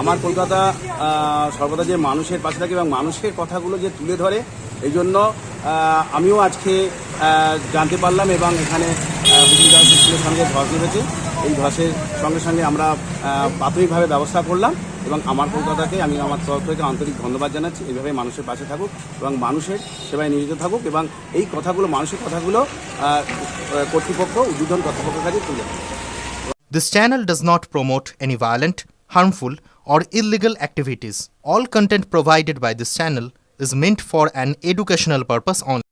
আমার কলকাতা সর্বদা যে মানুষের পাশে থাকে এবং মানুষের কথাগুলো যে তুলে ধরে এই জন্য আমিও আজকে জানতে পারলাম এবং এখানে স্কুলের সঙ্গে ধস নেমেছে এই ধসের সঙ্গে সঙ্গে আমরা প্রাথমিকভাবে ব্যবস্থা করলাম এবং আমার কলকাতাকে আমি আমার তরফ থেকে আন্তরিক ধন্যবাদ জানাচ্ছি এইভাবে মানুষের পাশে থাকুক এবং মানুষের সেবায় নিয়োজিত থাকুক এবং এই কথাগুলো মানুষের কথাগুলো কর্তৃপক্ষ উদ্বোধন কর্তৃপক্ষের কাছে তুলে। This channel does not promote any violent, harmful, or illegal activities. All content provided by this channel is meant for an educational purpose only.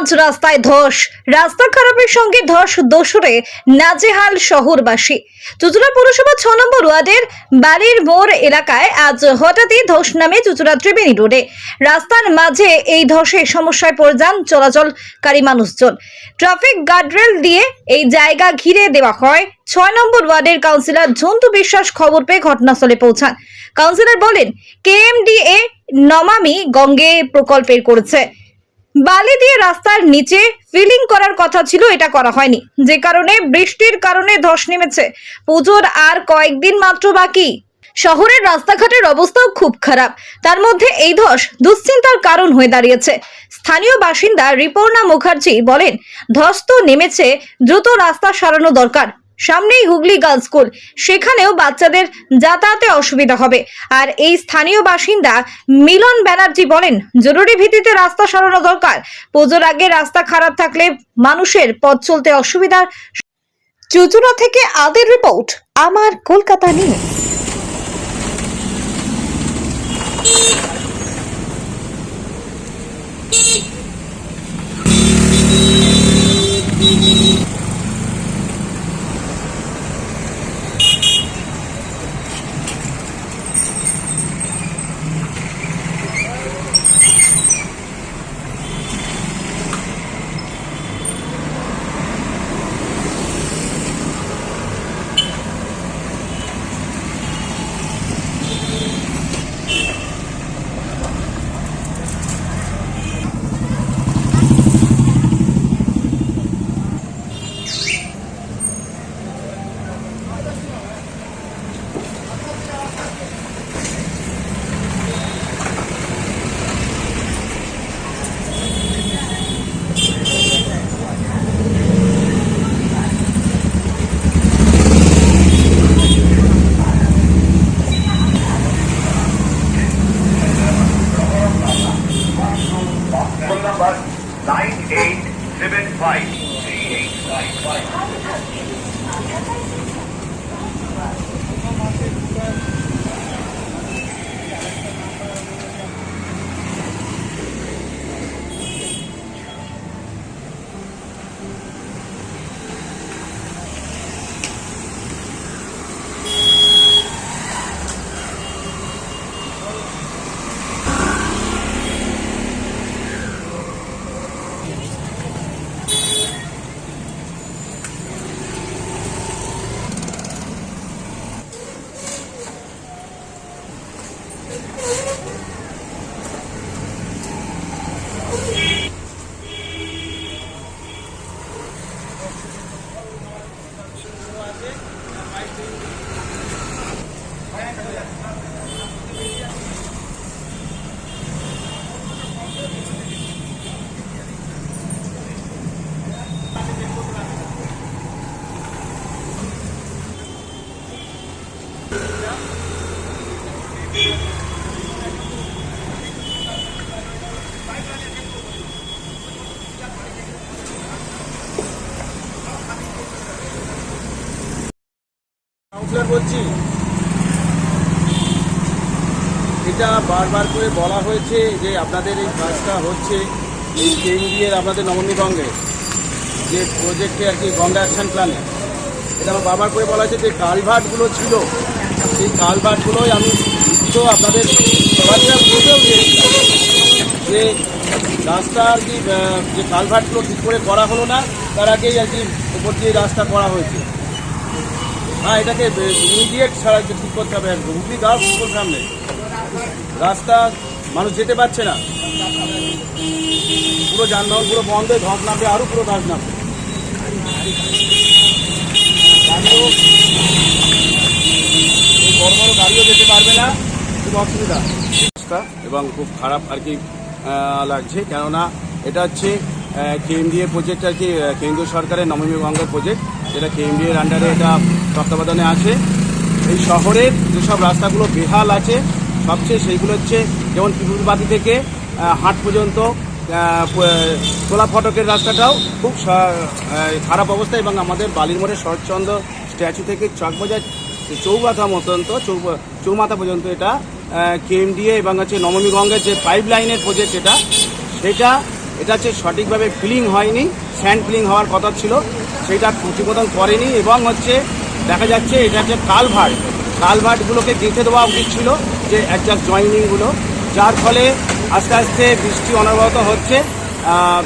মাঝ রাস্তায় ধস। রাস্তা খারাপের সঙ্গে ধস দোসরে নাজেহাল শহরবাসী। চুচুড়া পৌরসভা ছ নম্বর ওয়ার্ডের বাড়ির মোড় এলাকায় আজ হঠাৎই ধস নামে চুচুড়া ত্রিবেণী রোডে। রাস্তার মাঝে এই ধসে সমস্যায় পড়ে যান চলাচলকারী মানুষজন। ট্রাফিক গার্ডরেল দিয়ে এই জায়গা ঘিরে দেওয়া হয়। ছয় নম্বর ওয়ার্ডের কাউন্সিলর ঝন্টু বিশ্বাস খবর পেয়ে ঘটনাস্থলে পৌঁছান। কাউন্সিলর বলেন, কেএমডিএ নমামি গঙ্গে প্রকল্পের করেছে। বালি দিয়ে রাস্তার নিচে ফিলিং করার কথা ছিল, এটা করা হয়নি। যে কারণে বৃষ্টির কারণে ধস নেমেছে। পুজোর আর কয়েকদিন মাত্র বাকি। শহরের রাস্তাঘাটের অবস্থাও খুব খারাপ। তার মধ্যে এই ধস দুশ্চিন্তার কারণ হয়ে দাঁড়িয়েছে। স্থানীয় বাসিন্দা রিপর্ণা মুখার্জি বলেন, ধস তো নেমেছে, দ্রুত রাস্তা সারানো দরকার। সামনেই হুগলি গার্লস স্কুল। সেখানেও বাচ্চাদের যাতায়াতে অসুবিধা হবে। আর এই স্থানীয় বাসিন্দা মিলন ব্যানার্জি বলেন, জরুরি ভিত্তিতে রাস্তা সরানো দরকার। পুজোর আগে রাস্তা খারাপ থাকলে মানুষের পথ চলতে অসুবিধার চুচুড়া থেকে আদের রিপোর্ট, আমার কলকাতা phone কাউন্সিলর বলছি এটা বারবার করে বলা হয়েছে যে আপনাদের এই কাজটা হচ্ছে এই কেন্দ্রীয় আপনাদের নবনিবঙ্গে যে প্রজেক্টে আর কি গঙ্গা অ্যাকশন প্ল্যানে এটা আমার বারবার করে বলা হয়েছে যে কালভার্টগুলো ছিল, সেই কালভার্টগুলোই আমি তো আপনাদের সবাইটা চেয়েছিলাম যে রাস্তা আর কি যে কালভার্টগুলো ঠিক করে করা হলো না, তার আগেই আর কি উপর দিয়ে রাস্তা করা হয়েছে। হ্যাঁ এটাকে ইমিডিয়েট ছাড়া ঠিক করতে হবে, একদম। হুগলি গাঁও পুকুর সামনে রাস্তা, মানুষ যেতে পারছে না। পুরো যানবাহন পুরো বন্ধ হয়ে ধস নামবে আরও পুরো ধস নামবে। বড় বড় গাড়িও যেতে পারবে না, খুব অসুবিধা। রাস্তা এবং খুব খারাপ আর কি লাগছে। কেননা, এটা হচ্ছে কেএমডিএ প্রজেক্ট আর কি কেন্দ্রীয় সরকারের নবমী গঙ্গা প্রজেক্ট যেটা কেএমডিএর আন্ডারে এটা তত্ত্বাবধানে আছে। এই শহরের যেসব রাস্তাগুলো বেহাল আছে, সবচেয়ে সেইগুলো হচ্ছে যেমন পিপুলবাতি থেকে হাট পর্যন্ত তোলা ফটকের রাস্তাটাও খুব খারাপ অবস্থা এবং আমাদের বালির বালিরমোড়ের শরৎচন্দ্র স্ট্যাচু থেকে চকবাজার চৌমাথা চৌ- চৌমাথা পর্যন্ত এটা কেএমডিএ এবং হচ্ছে নবমী গঙ্গের যে পাইপ লাইনের প্রজেক্ট এটা, সেটা, এটা হচ্ছে সঠিকভাবে ফিলিং হয়নি স্যান্ড ফিলিং হওয়ার কথা ছিল। সেটা ঠিক করেনি এবং হচ্ছে দেখা যাচ্ছে এটা হচ্ছে কালভার্ট। কালভার্টগুলোকে গেঁথে দেওয়া উচিত ছিল যে অ্যাডজাস্ট জয়েনিংগুলো, যার ফলে আস্তে আস্তে বৃষ্টি অনবরত হচ্ছে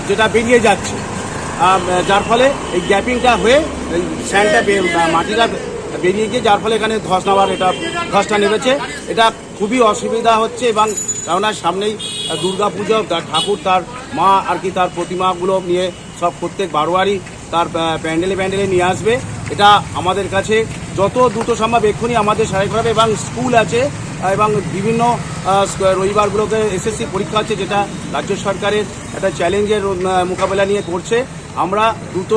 যেটা বেরিয়ে যাচ্ছে। যার ফলে এই গ্যাপিংটা হয়ে স্যান্ডটা মাটিটা বেরিয়ে গিয়ে যার ফলে এখানে ধস নেওয়ার এটা ধসটা নেমেছে। এটা খুবই অসুবিধা হচ্ছে এবং কেননা সামনেই দুর্গা পুজো তার ঠাকুর, তার মা আর কি তার প্রতিমাগুলো নিয়ে সব প্রত্যেক বারোয়ারি তার প্যান্ডেলে প্যান্ডেলে নিয়ে আসবে। এটা আমাদের কাছে যত দ্রুত সম্ভব এক্ষুনি আমাদের সারাই এবং স্কুল আছে, এবং বিভিন্ন রবিবারগুলোতে এসএসসি পরীক্ষা আছে যেটা রাজ্য সরকারের একটা চ্যালেঞ্জের মোকাবেলা নিয়ে করছে। আমরা দ্রুত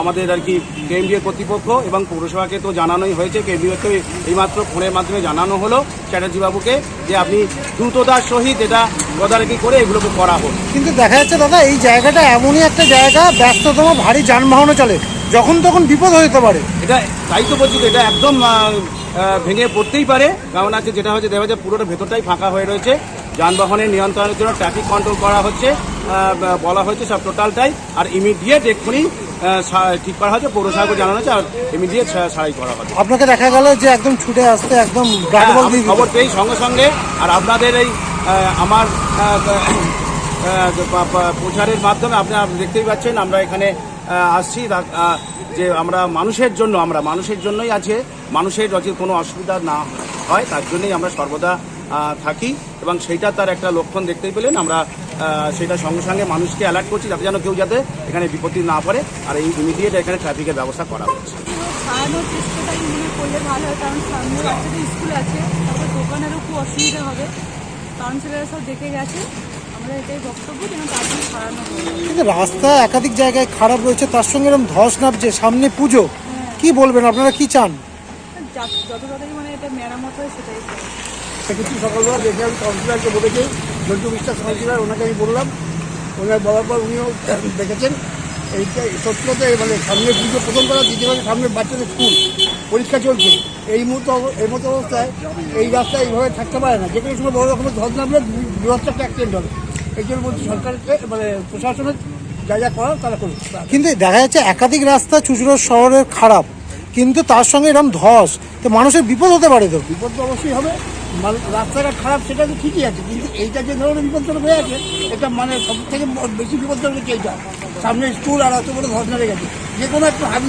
আমাদের আর কি কেন্দ্রীয় কর্তৃপক্ষ এবং পৌরসভাকে তো জানানোই হয়েছে কেন্দ্রীয়কে এইমাত্র ফোনের মাধ্যমে জানানো হলো চ্যাটার্জি বাবুকে যে আপনি দ্রুততার সহিত এটা তদারকি করে এগুলোকে করা হোক। কিন্তু দেখা যাচ্ছে দাদা এই জায়গাটা এমনই একটা জায়গা ব্যস্ততম ভারী যানবাহনও চলে। যখন তখন বিপদ যেতে পারে। এটা তাই তো বলছি এটা একদম ভেঙে পড়তেই পারে। কারণ আছে যেটা হচ্ছে দেখা যাচ্ছে পুরোটা ভেতরটাই ফাঁকা হয়ে রয়েছে। যানবাহনের নিয়ন্ত্রণের জন্য ট্রাফিক কন্ট্রোল করা হচ্ছে। বলা হয়েছে সব টোটালটাই আর ইমিডিয়েট এক্ষুনি ঠিক করা হচ্ছে পৌরসভাকে জানানো হচ্ছে আর ইমিডিয়েট সারাই করা হবে আপনাকে দেখা গেল যে একদম ছুটে আসতে একদম হ্যাঁ, খবর পেয়ে সঙ্গে সঙ্গে আর আপনাদের এই আমার প্রচারের মাধ্যমে আপনারা দেখতেই পাচ্ছেন আমরা এখানে আসছি যে আমরা মানুষের জন্য আমরা মানুষের জন্যই আছে মানুষের যাতে কোনো অসুবিধা না হয় তার জন্যই আমরা সর্বদা থাকি এবং সেইটা তার একটা লক্ষণ দেখতেই পেলেন আমরা সেটা সঙ্গে সঙ্গে মানুষকে অ্যালার্ট করছি যাতে যেন কেউ যাতে এখানে বিপত্তি না পড়ে আর এই ইমিডিয়েট এখানে ট্রাফিকের ব্যবস্থা করা হচ্ছে। সারানোর চেষ্টাটাই মনে করলে ভালো হয় কারণ সামনে বাচ্চাদের স্কুল আছে তারপর দোকানেরও খুব অসুবিধা হবে। কাউন্সিলাররা সব দেখে গেছে আমরা এটাই বক্তব্য যেন তাড়াতাড়ি সারানো কিন্তু রাস্তা একাধিক জায়গায় খারাপ রয়েছে তার সঙ্গে এরকম ধস নামছে সামনে পুজো। কি বলবেন আপনারা কি চান? যত তাড়াতাড়ি মানে এটা মেরামত হয় সেটাই সকালবেলা দেখে আমি কাউন্সিলারকে বলেছি জন্টু বিশ্বাস কাউন্সিলার ওনাকে আমি বললাম। ওনার বলার পর উনিও দেখেছেন। এইটা সত্যি কথা মানে সামনে পুজো প্রথম করা দ্বিতীয় সামনে বাচ্চাদের স্কুল। পরীক্ষা চলছে। এই মুহূর্তে এই মতো অবস্থায় এই রাস্তা এইভাবে থাকতে পারে না। যে কোনো সময় বড় রকমের ধস নামলে বৃহত্তর একটা অ্যাক্সিডেন্ট হবে। এই জন্য বলছি সরকারকে মানে প্রশাসনের যা যা করার তারা করুক। কিন্তু দেখা যাচ্ছে একাধিক রাস্তা চুচুড়ো শহরের খারাপ। কিন্তু তার সঙ্গে এরকম ধস তো মানুষের বিপদ হতে পারে তো? বিপদ তো অবশ্যই হবে। রাস্তাঘাট খারাপ সেটা তো ঠিকই আছে কিন্তু এইটা যে ধরনের বিপজ্জনক হয়ে আছে এটা মানে সব থেকে বেশি বিপজ্জনক হচ্ছে এইটা। সামনে স্কুল আর অত বড় ধস নেমে গেছে। যে কোনো একটু হাবি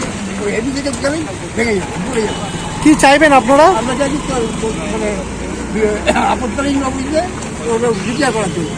হেভি থেকে গেলেই ভেঙে যাবে পড়ে যাবে। কি চাইবেন আপনারা? আমরা চাইছি মানে আপত্তালীন অফিসে ওটা রিপেয়ার করার জন্য।